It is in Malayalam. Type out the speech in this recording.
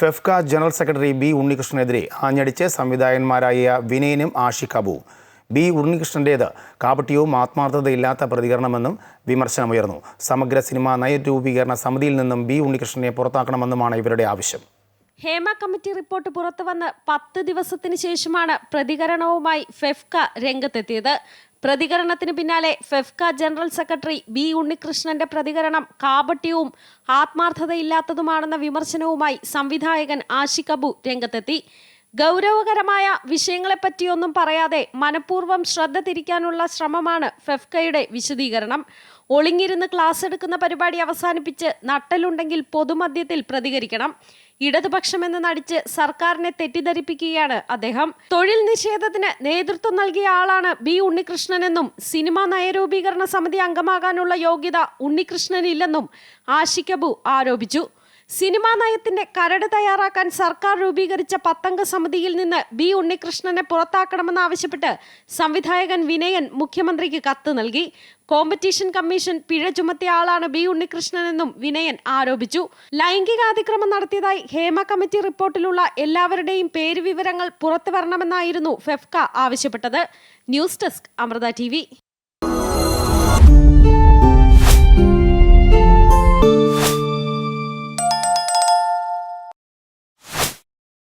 ഫെഫ്ക ജനറൽ സെക്രട്ടറി ബി ഉണ്ണികൃഷ്ണനെതിരെ ആഞ്ഞടിച്ച് സംവിധായകന്മാരായ വിനയനും ആഷിഖ് അബുവും ബി ഉണ്ണികൃഷ്ണന്റേത് കാപട്യവും ആത്മാർത്ഥതയില്ലാത്ത പ്രതികരണമെന്നും വിമർശനമുയർന്നു. സമഗ്ര സിനിമാ നയരൂപീകരണ സമിതിയിൽ നിന്നും ബി ഉണ്ണികൃഷ്ണനെ പുറത്താക്കണമെന്നുമാണ് ഇവരുടെ ആവശ്യം. ഹേമ കമ്മിറ്റി റിപ്പോർട്ട് പുറത്തുവന്ന് പത്ത് ദിവസത്തിന് ശേഷമാണ് പ്രതികരണവുമായി ഫെഫ്ക രംഗത്തെത്തിയത്. പ്രതികരണത്തിന് പിന്നാലെ ഫെഫ്ക ജനറൽ സെക്രട്ടറി ബി ഉണ്ണികൃഷ്ണന്റെ പ്രതികരണം കാപട്യവും ആത്മാർത്ഥതയില്ലാത്തതുമാണെന്ന വിമർശനവുമായി സംവിധായകൻ ആഷിക് അബു രംഗത്തെത്തി. ഗൗരവകരമായ വിഷയങ്ങളെപ്പറ്റിയൊന്നും പറയാതെ മനഃപൂർവം ശ്രദ്ധ തിരിക്കാനുള്ള ശ്രമമാണ് ഫെഫ്കയുടെ വിശദീകരണം. ഒളിഞ്ഞിരുന്ന് ക്ലാസ് എടുക്കുന്ന പരിപാടി അവസാനിപ്പിച്ച് നട്ടലുണ്ടെങ്കിൽ പൊതുമധ്യത്തിൽ പ്രതികരിക്കണം. ഇടതുപക്ഷമെന്ന് നടിച്ച് സർക്കാരിനെ തെറ്റിദ്ധരിപ്പിക്കുകയാണ് അദ്ദേഹം. തൊഴിൽ നിഷേധത്തിന് നേതൃത്വം നൽകിയ ആളാണ് ബി ഉണ്ണികൃഷ്ണനെന്നും സിനിമാ നയരൂപീകരണ സമിതി അംഗമാകാനുള്ള യോഗ്യത ഉണ്ണികൃഷ്ണനില്ലെന്നും ആഷിക്കബു ആരോപിച്ചു. സിനിമാ നയത്തിന്റെ കരട് തയ്യാറാക്കാൻ സർക്കാർ രൂപീകരിച്ച പത്തംഗ സമിതിയിൽ നിന്ന് ബി ഉണ്ണികൃഷ്ണനെ പുറത്താക്കണമെന്നാവശ്യപ്പെട്ട് സംവിധായകൻ വിനയൻ മുഖ്യമന്ത്രിക്ക് കത്ത് നൽകി. കോമ്പറ്റീഷൻ കമ്മീഷൻ പിഴ ചുമത്തിയ ആളാണ് ബി ഉണ്ണികൃഷ്ണനെന്നും വിനയൻ ആരോപിച്ചു. ലൈംഗികാതിക്രമം നടത്തിയതായി ഹേമ കമ്മിറ്റി റിപ്പോർട്ടിലുള്ള എല്ലാവരുടെയും പേര് വിവരങ്ങൾ പുറത്തു വരണമെന്നായിരുന്നു ഫെഫ്ക ആവശ്യപ്പെട്ടത്. News desk Amrita T